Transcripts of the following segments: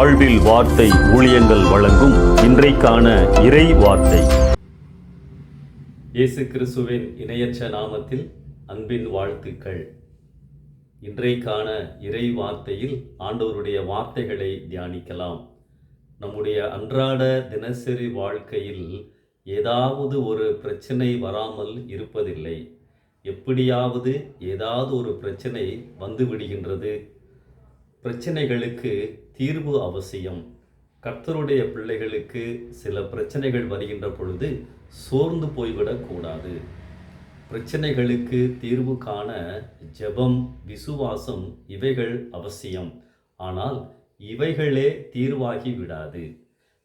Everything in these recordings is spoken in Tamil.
வாழ்வில் வார்த்தை ஊழியங்கள் வழங்கும் இன்றைக்கான இறை வார்த்தை. இயேசு கிறிஸ்துவின் இணையற்ற நாமத்தில் அன்பின் வாழ்த்துக்கள். இன்றைக்கான இறை வார்த்தையில் ஆண்டவருடைய வார்த்தைகளை தியானிக்கலாம். நம்முடைய அன்றாட தினசரி வாழ்க்கையில் ஏதாவது ஒரு பிரச்சனை வராமல் இருப்பதில்லை. எப்படியாவது ஏதாவது ஒரு பிரச்சனை வந்து விடுகின்றது. பிரச்சனைகளுக்கு தீர்வு அவசியம். கர்த்தருடைய பிள்ளைகளுக்கு சில பிரச்சனைகள் வருகின்ற பொழுது சோர்ந்து போய்விடக்கூடாது பிரச்சனைகளுக்கு தீர்வு காண ஜெபம் விசுவாசம் இவைகள் அவசியம். ஆனால் இவைகளே தீர்வாகி விடாது.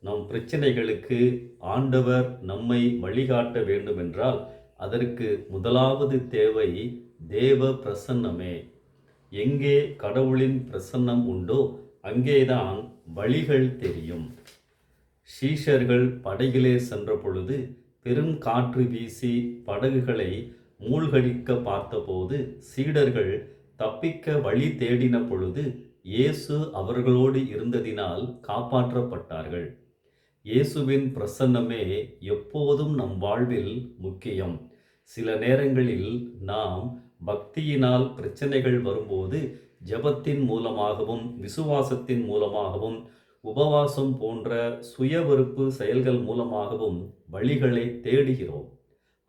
நம் பிரச்சனைகளுக்கு ஆண்டவர் நம்மை வழிகாட்ட வேண்டுமென்றால் அதற்கு முதலாவது தேவை தேவ பிரசன்னமே. எங்கே கடவுளின் பிரசன்னம் உண்டோ அங்கேதான் வழிகள் தெரியும். ஷீஷர்கள் படகிலே சென்ற பொழுது பெரும் காற்று வீசி படகுகளை மூழ்கடிக்க பார்த்தபோது சீடர்கள் தப்பிக்க வழி தேடின பொழுது இயேசு அவர்களோடு இருந்ததினால் காப்பாற்றப்பட்டார்கள். இயேசுவின் பிரசன்னமே எப்போதும் நம் வாழ்வில் முக்கியம். சில நேரங்களில் நாம் பக்தியினால் பிரச்சனைகள் வரும்போது ஜெபத்தின் மூலமாகவும் விசுவாசத்தின் மூலமாகவும் உபவாசம் போன்ற சுய வெறுப்பு செயல்கள் மூலமாகவும் வழிகளை தேடுகிறோம்.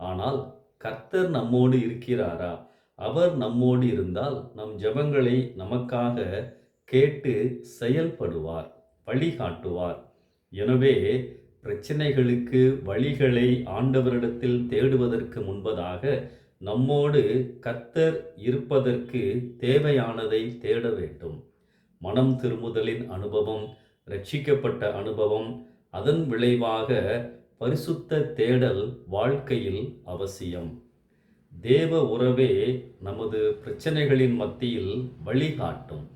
ஆனால் கர்த்தர் நம்மோடு இருக்கிறாரா? அவர் நம்மோடு இருந்தால் நம் ஜெபங்களை நமக்காக கேட்டு செயல்படுவார் வழிகாட்டுவார். எனவே பிரச்சனைகளுக்கு வழிகளை ஆண்டவரிடத்தில் தேடுவதற்கு முன்பதாக நம்மோடு கர்த்தர் இருப்பதற்கு தேவையானதை தேட வேண்டும். மனம் திருமுதலின் அனுபவம் ரட்சிக்கப்பட்ட அனுபவம் அதன் விளைவாக பரிசுத்த தேடல் வாழ்க்கையில் அவசியம். தேவ உறவே நமது பிரச்சனைகளின் மத்தியில் வழிகாட்டும்.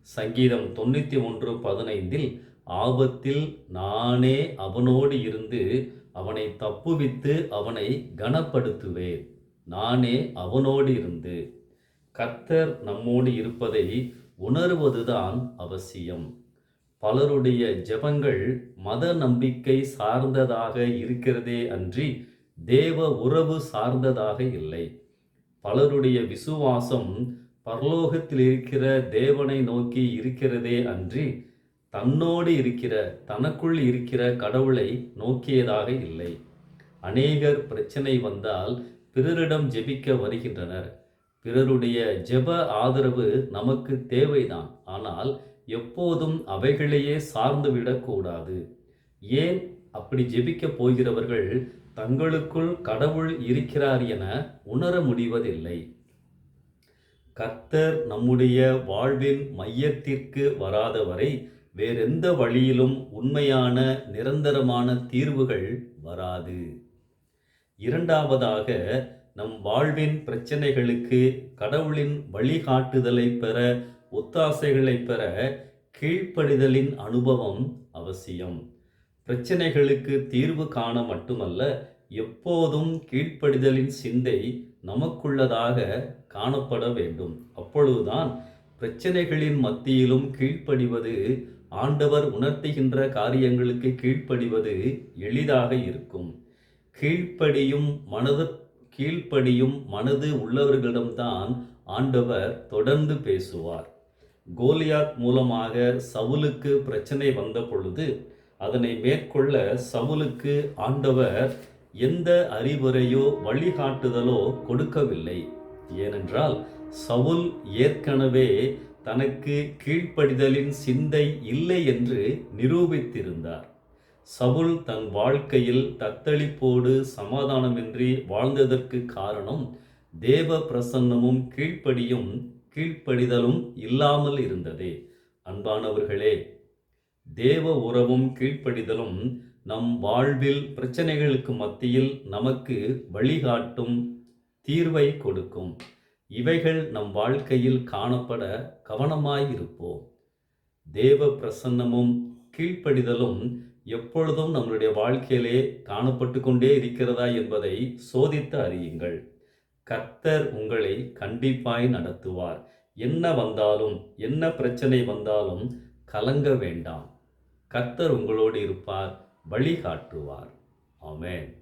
சங்கீதம் தொண்ணூற்றி ஒன்று பதினைந்தில் ஆபத்தில் நானே அவனோடு இருந்து அவனை தப்புவித்து அவனை கனப்படுத்துவேன். நானே அவனோடு இருந்து கர்த்தர் நம்மோடு இருப்பதை உணர்வதுதான் அவசியம். பலருடைய ஜெபங்கள் மத நம்பிக்கை சார்ந்ததாக இருக்கிறதே அன்றி தேவ உறவு சார்ந்ததாக இல்லை. பலருடைய விசுவாசம் பரலோகத்தில் இருக்கிற தேவனை நோக்கி இருக்கிறதே அன்றி தன்னோடு இருக்கிற தனக்குள் இருக்கிற கடவுளை நோக்கியதாக இல்லை. அநேகர் பிரச்சனை வந்தால் பிறரிடம் ஜெபிக்க வருகின்றனர். பிறருடைய ஜெப ஆதரவு நமக்கு தேவைதான். ஆனால் எப்போதும் அவைகளையே சார்ந்து விடக்கூடாது. ஏன் அப்படி ஜெபிக்க போகிறவர்கள் தங்களுக்குள் கடவுள் இருக்கிறார் என உணர முடிவதில்லை. கர்த்தர் நம்முடைய வாழ்வின் மையத்திற்கு வராதவரை வேறெந்த வழியிலும் உண்மையான நிரந்தரமான தீர்வுகள் வராது. இரண்டாவதாக நம் வாழ்வின் பிரச்சனைகளுக்கு கடவுளின் வழிகாட்டுதலை பெற ஒத்தாசைகளை பெற கீழ்ப்படிதலின் அனுபவம் அவசியம். பிரச்சனைகளுக்கு தீர்வு காண மட்டுமல்ல எப்போதும் கீழ்ப்படிதலின் சிந்தை நமக்குள்ளதாக காணப்பட வேண்டும். அப்பொழுதுதான் பிரச்சனைகளின் மத்தியிலும் கீழ்ப்படிவது ஆண்டவர் உணர்த்துகின்ற காரியங்களுக்கு கீழ்ப்படிவது எளிதாக இருக்கும். கீழ்ப்படியும் மனது கீழ்ப்படியும் மனது உள்ளவர்களிடம்தான் ஆண்டவர் தொடர்ந்து பேசுவார். கோலியாத் மூலமாக சவுலுக்கு பிரச்சனை வந்த பொழுது அதனை மேற்கொள்ள சவுலுக்கு ஆண்டவர் எந்த அறிவுரையோ வழிகாட்டுதலோ கொடுக்கவில்லை. ஏனென்றால் சவுல் ஏற்கனவே தனக்கு கீழ்ப்படிதலின் சிந்தை இல்லை என்று நிரூபித்திருந்தார். சவுல் தன் வாழ்க்கையில் தத்தளிப்போடு சமாதானமின்றி வாழ்ந்ததற்கு காரணம் தேவ பிரசன்னமும் கீழ்ப்படியும் கீழ்ப்படிதலும் இல்லாமல் இருந்ததே. அன்பானவர்களே தேவ உறவும் கீழ்ப்படிதலும் நம் வாழ்வில் பிரச்சனைகளுக்கு மத்தியில் நமக்கு வழிகாட்டும் தீர்வை கொடுக்கும். இவைகள் நம் வாழ்க்கையில் காணப்பட கவனமாயிருப்போம். தேவ பிரசன்னமும் கீழ்ப்படிதலும் எப்பொழுதும் நம்மளுடைய வாழ்க்கையிலே காணப்பட்டு கொண்டே இருக்கிறதா என்பதை சோதித்து அறியுங்கள். கர்த்தர் உங்களை கண்டிப்பாய் நடத்துவார். என்ன வந்தாலும் என்ன பிரச்சனை வந்தாலும் கலங்க வேண்டாம். கர்த்தர் உங்களோடு இருப்பார் வழிகாட்டுவார். ஆமேன்.